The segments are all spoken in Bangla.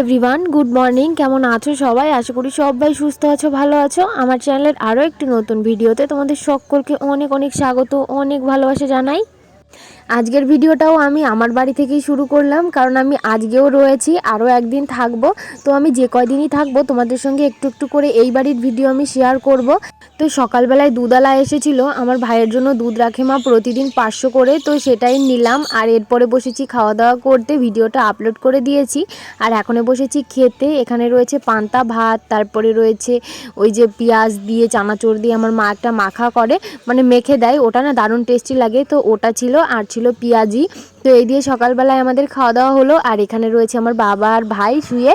Everyone, good morning. কেমন আছো সবাই? আশা করি সবাই সুস্থ আছো, ভালো আছো। আমার চ্যানেলের আরও একটি নতুন ভিডিওতে তোমাদের সকলকে অনেক অনেক স্বাগত, অনেক ভালোবাসা জানাই। আজকের ভিডিওটাও আমি আমার বাড়ি থেকেই শুরু করলাম, কারণ আমি আজকেও রয়েছি, আরও একদিন থাকব। তো আমি যে কয়দিনই থাকব, তোমাদের সঙ্গে একটু একটু করে এই বাড়ির ভিডিও আমি শেয়ার করব। তো সকালবেলায় দুধালা এসেছিল, আমার ভাইয়ের জন্য দুধ রাখে মা প্রতিদিন পাঁচশো করে, তো সেটাই নিলাম। আর এরপরে বসেছি খাওয়া দাওয়া করতে, ভিডিওটা আপলোড করে দিয়েছি। আর এখনে বসেছি খেতে, এখানে রয়েছে পান্তা ভাত, তারপরে রয়েছে ওই যে পেঁয়াজ দিয়ে, চানাচুর দিয়ে আমার মা একটা মাখা করে মানে মেখে দেয়। ওটা না দারুণ টেস্টি লাগে, তো ওটা ছিল, আর ছিল পেঁয়াজি। তো এই দিয়ে সকালবেলায় আমাদের খাওয়া দাওয়া হলো। আর এখানে রয়েছে আমার বাবা আর ভাই শুয়ে।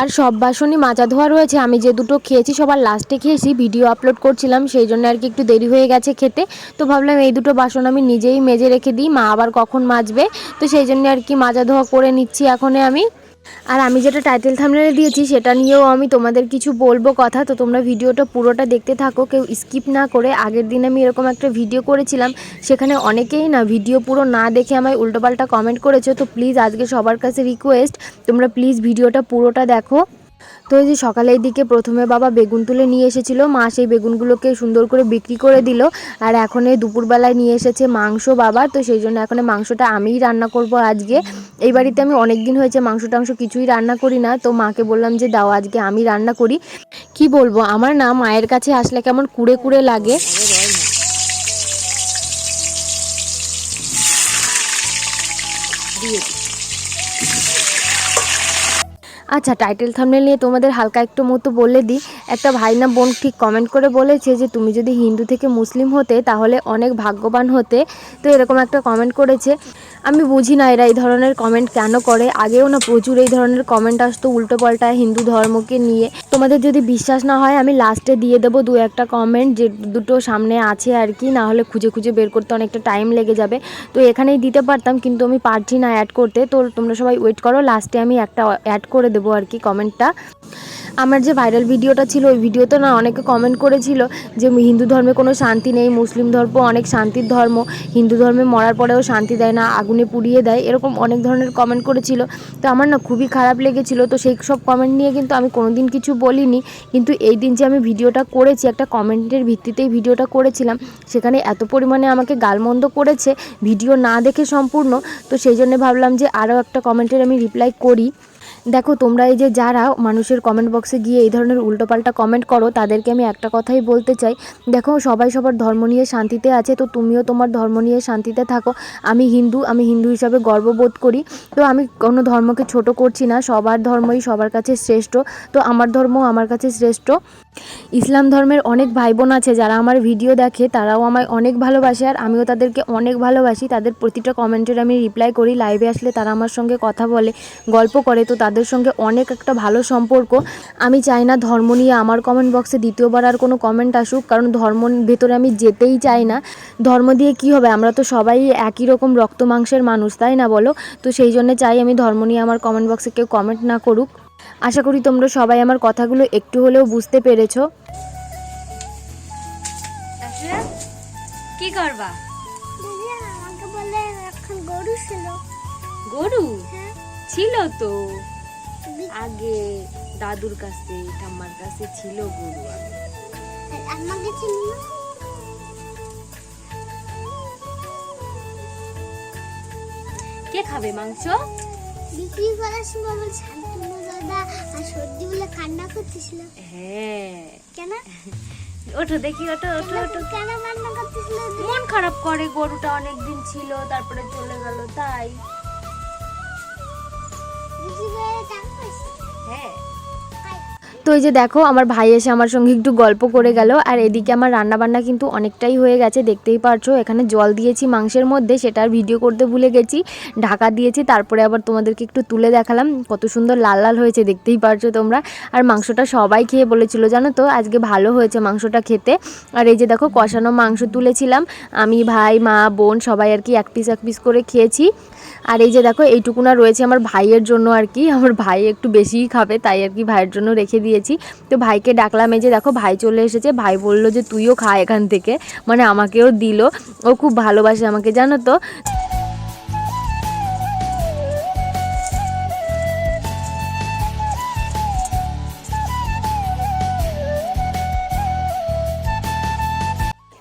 আর সব বাসনই মাজা ধোয়া রয়েছে। আমি যে দুটো খেয়েছি সবার লাস্টে খেয়েছি। ভিডিও আপলোড করছিলাম। সেই জন্য আর কি একটু দেরি হয়ে গেছে খেতে। তো ভাবলাম এই দুটো বাসন আমি নিজেই মেজে রেখে দিই। মা আবার কখন মাজবে? তো সেই জন্য আর কি মাজা ধোয়া করে নিচ্ছি এখনই আমি। আর আমি যেটা টাইটেল থামলে দিয়েছি, সেটা নিয়েও আমি তোমাদের কিছু বলব কথা। তো তোমরা ভিডিওটা পুরোটা দেখতে থাকো, কেউ স্কিপ না করে। আগের দিন আমি এরকম একটা ভিডিও করেছিলাম, সেখানে অনেকেই না ভিডিও পুরো না দেখে আমায় উল্টোপাল্টা কমেন্ট করেছ। তো প্লিজ আজকে সবার কাছে রিকোয়েস্ট তোমরা প্লিজ ভিডিওটা পুরোটা দেখো। তো এই যে সকালের দিকে প্রথমে বাবা বেগুন তুলে নিয়ে এসেছিল, মা সেই বেগুনগুলোকে সুন্দর করে বিক্রি করে দিল। আর এখন এই দুপুরবেলায় নিয়ে এসেছে মাংস বাবা, তো সেই জন্য এখন মাংসটা আমিই রান্না করব আজকে। এই বাড়িতে আমি অনেক দিন হয়েছে মাংস টাংস কিছুই রান্না করি না, তো মাকে বললাম যে দাও আজকে আমি রান্না করি। কি বলব, আমার না মায়ের কাছে আসলে কেমন কুড়ে কুড়ে লাগে। আচ্ছা টাইটেল থামনেল নিয়ে তোমাদের হালকা একটু মতো বলে দিই। একটা ভাই না বোন ঠিক কমেন্ট করে বলেছে যে, তুমি যদি হিন্দু থেকে মুসলিম হতে, তাহলে অনেক ভাগ্যবান হতে। তো এরকম একটা কমেন্ট করেছে। আমি বুঝি না এরা এই ধরনের কমেন্ট কেন করে। আগেও না প্রচুর এই ধরনের কমেন্ট আসতো উল্টো পাল্টা হিন্দু ধর্মকে নিয়ে। তোমাদের যদি বিশ্বাস না হয়, আমি লাস্টে দিয়ে দেবো দু একটা কমেন্ট যে দুটো সামনে আছে আর কি। না হলে খুঁজে খুঁজে বের করতে অনেকটা টাইম লেগে যাবে। তো এখানেই দিতে পারতাম, কিন্তু আমি পারছি না অ্যাড করতে। তো তোমরা সবাই ওয়েট করো লাস্টে আমি একটা অ্যাড করে দেবো আর কি কমেন্টটা আমার যে ভাইরাল ভিডিওটা ছিল, ওই ভিডিওতে না অনেকে কমেন্ট করেছিল যে হিন্দু ধর্মে কোনো শান্তি নেই, মুসলিম ধর্ম অনেক শান্তির ধর্ম, হিন্দু ধর্মে মরার পরেও শান্তি দেয় না, আগুনে পুড়িয়ে দেয়, এরকম অনেক ধরনের কমেন্ট করেছিল। তো আমার না খুবই খারাপ লেগেছিল, তো সেই সব কমেন্ট নিয়ে কিন্তু আমি কোনোদিন কিছু বলিনি। কিন্তু এই দিন যে আমি ভিডিওটা করেছি, একটা কমেন্টের ভিত্তিতেই ভিডিওটা করেছিলাম, সেখানে এত পরিমাণে আমাকে গালমন্দ করেছে, ভিডিও না দেখে সম্পূর্ণ, তো সেই জন্য ভাবলাম যে আরও একটা কমেন্টের আমি রিপ্লাই করি। দেখো, তোমরা এই যে যারা মানুষের কমেন্ট বক্সে গিয়ে এই ধরনের উল্টোপাল্টা কমেন্ট করো, তাদেরকে আমি একটা কথাই বলতে চাই। দেখো, সবাই সবার ধর্ম নিয়ে শান্তিতে আছে, তো তুমিও তোমার ধর্ম নিয়ে শান্তিতে থাকো। আমি হিন্দু আমি হিন্দু হিসাবে গর্ববোধ করি। তো আমি কোনো ধর্মকে ছোট করছি না, সবার ধর্মই সবার কাছে শ্রেষ্ঠ। তো আমার ধর্ম আমার কাছে শ্রেষ্ঠ। ইসলাম ধর্মের অনেক ভাই বোন আছে, যারা আমার ভিডিও দেখে, তারাও আমায় অনেক ভালোবাসে আর আমিও তাদেরকে অনেক ভালোবাসি। তাদের প্রতিটা কমেন্টের আমি রিপ্লাই করি লাইভে আসলে তারা আমার সঙ্গে কথা বলে, গল্প করে। তো তাদের সঙ্গে অনেক একটা ভালো সম্পর্ক। আমি চাই না ধর্ম নিয়ে আমার কমেন্ট বক্সে দ্বিতীয়বার আর কোনো কমেন্ট আসুক, কারণ ধর্ম ভেতরে আমি যেতেই চাই না। ধর্ম দিয়ে কি হবে? আমরা তো সবাই একই রকম রক্ত মাংসের মানুষ, তাই না বলো? তো সেই জন্য চাই আমি ধর্ম নিয়ে আমার কমেন্ট বক্সে কেউ কমেন্ট না করুক। আশা করি তোমরা সবাই আমার কথাগুলো একটু হলেও বুঝতে পেরেছ। কি করবা? আমাকে বলে এখন গরু ছিল। গরু? হ্যাঁ। ছিল তো। আগে দাদুর কাছে ঠাম্মার কাছে ছিল গরু আমাকে কে খাবে মাংস? বিক্রি করার সময় আমার দাদা আর সর্দি বলে কান্না করতেছিল। হ্যাঁ। কেন? ওঠো দেখি ওঠো ওঠো ওঠো। কেন কান্না করতেছিল? মন খারাপ করে গরুটা অনেক দিন ছিল তারপরে চলে গেল তাই। হ্যাঁ। তো এই যে দেখো, আমার ভাই এসে আমার সঙ্গে একটু গল্প করে গেল। আর এদিকে আমার রান্নাবান্না কিন্তু অনেকটাই হয়ে গেছে, দেখতেই পারছ। এখানে জল দিয়েছি মাংসের মধ্যে সেটার ভিডিও করতে ভুলে গেছি। ঢাকা দিয়েছি, তারপরে আবার তোমাদেরকে একটু তুলে দেখালাম। কত সুন্দর লাল লাল হয়েছে, দেখতেই পারছ তোমরা। আর মাংসটা সবাই খেয়ে বলেছিল, জানো তো? আজকে ভালো হয়েছে মাংসটা খেতে। আর এই যে দেখো, কষানো মাংস তুলেছিলাম। আমি, ভাই, মা, বোন সবাই আর কি এক পিস এক পিস করে খেয়েছি। আর এই যে দেখো এইটুকুনা রয়েছে আমার ভাইয়ের জন্য আর কি। আমার ভাই একটু বেশিই খাবে, তাই আর কি ভাইয়ের জন্য রেখে দিয়েছি। তো ভাইকে ডাকলাম, এই যে দেখো ভাই চলে এসেছে। ভাই বলল যে, তুইও খা এখান থেকে। মানে আমাকেও দিল। ও খুব ভালোবাসে আমাকে, জানো তো?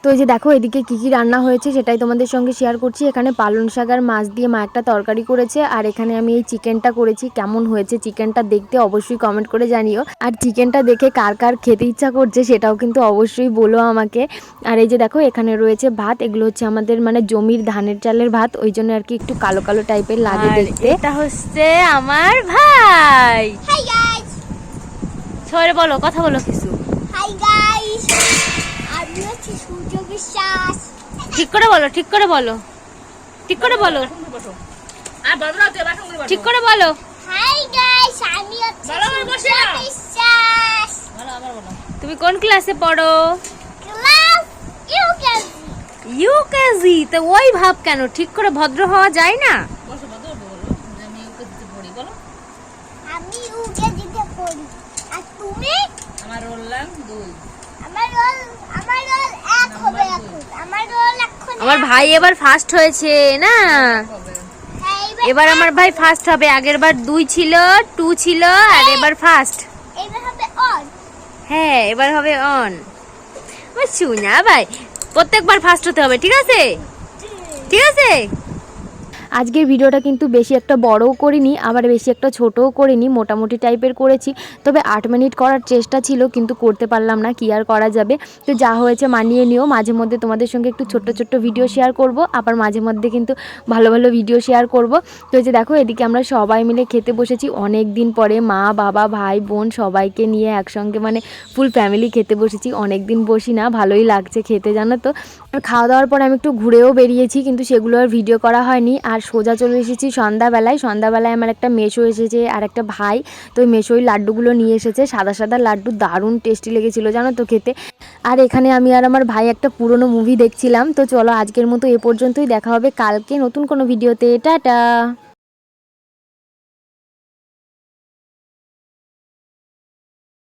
তো এই যে দেখো এদিকে কী কী রান্না হয়েছে সেটাই তোমাদের সঙ্গে শেয়ার করছি। এখানে পালং শাক আর মাছ দিয়ে মা একটা তরকারি করেছে আর এখানে আমি এই চিকেনটা করেছি। কেমন হয়েছে চিকেনটা দেখতে অবশ্যই কমেন্ট করে জানিও। আর চিকেনটা দেখে কার কার খেতে ইচ্ছা করছে সেটাও কিন্তু অবশ্যই বলো আমাকে। আর এই যে দেখো এখানে রয়েছে ভাত এগুলো হচ্ছে আমাদের মানে জমির ধানের চালের ভাত ওই জন্য আর কি একটু কালো কালো টাইপের লাগে দেখতে। এটা হচ্ছে আমার ভাই। বলো কথা বলো। কিছু হাই গাইস আমি হচ্ছে সূর্য বিশ্বাস ঠিক করে বলো ঠিক করে বলো। ঠিক করে বলো। ঠিক করে বলো। হাই গাইস আমি হচ্ছে বিশ্বাস তুমি কোন ক্লাসে পড়ো? ক্লাস ইউকেজি ইউকেজি তো ওই ভাব কেন? ঠিক করে ভদ্র হওয়া যায় না? আমি ইউকেজিতে পড়ি আর তুমি? আমার রোল নাম দুই। আমার রোল এক হবে এখন আমার রোল এখন আমার ভাই এবার ফার্স্ট হয়েছে না? হ্যাঁ, এবার আমার ভাই ফার্স্ট হবে। আগের বার দুই ছিল টু ছিল আর এবার ফার্স্ট এবার অন হ্যাঁ এবার হবে অন আমার শুনা ভাই প্রত্যেকবার ফার্স্ট হতে হবে ঠিক আছে? ঠিক আছে? আজকের ভিডিওটা কিন্তু বেশি একটা বড়ও করিনি, আবার বেশি একটা ছোটও করিনি, মোটামুটি টাইপের করেছি। তবে আট মিনিট করার চেষ্টা ছিল, কিন্তু করতে পারলাম না, কি আর করা যাবে। তো যা হয়েছে মানিয়ে নিও, মাঝে মধ্যে তোমাদের সঙ্গে একটু ছোট্ট ছোট্ট ভিডিও শেয়ার করব, আবার মাঝে মধ্যে কিন্তু ভালো ভালো ভিডিও শেয়ার করব। তো যে দেখো, এদিকে আমরা সবাই মিলে খেতে বসেছি। অনেক দিন পরে মা, বাবা, ভাই, বোন সবাইকে নিয়ে একসঙ্গে মানে ফুল ফ্যামিলি খেতে বসেছি। অনেক দিন বসি না, ভালোই লাগছে খেতে, জানো তো। খাওয়া দাওয়ার পর আমি একটু ঘুরেও বেরিয়েছি, কিন্তু সেগুলো আর ভিডিও করা হয়নি। আর সোজা চলে এসেছি সন্ধ্যাবেলায়। সন্ধ্যাবেলায় আমার একটা মেশো এসেছে আর একটা ভাই। তো ওই মেশোই লাড্ডুগুলো নিয়ে এসেছে। সাদা সাদা লাড্ডু, দারুণ টেস্টি লেগেছিলো জানো তো খেতে। আর এখানে আমি আর আমার ভাই একটা পুরনো মুভি দেখছিলাম। তো চলো আজকের মতো এ পর্যন্তই দেখা হবে কালকে নতুন কোনো ভিডিওতে টাটা!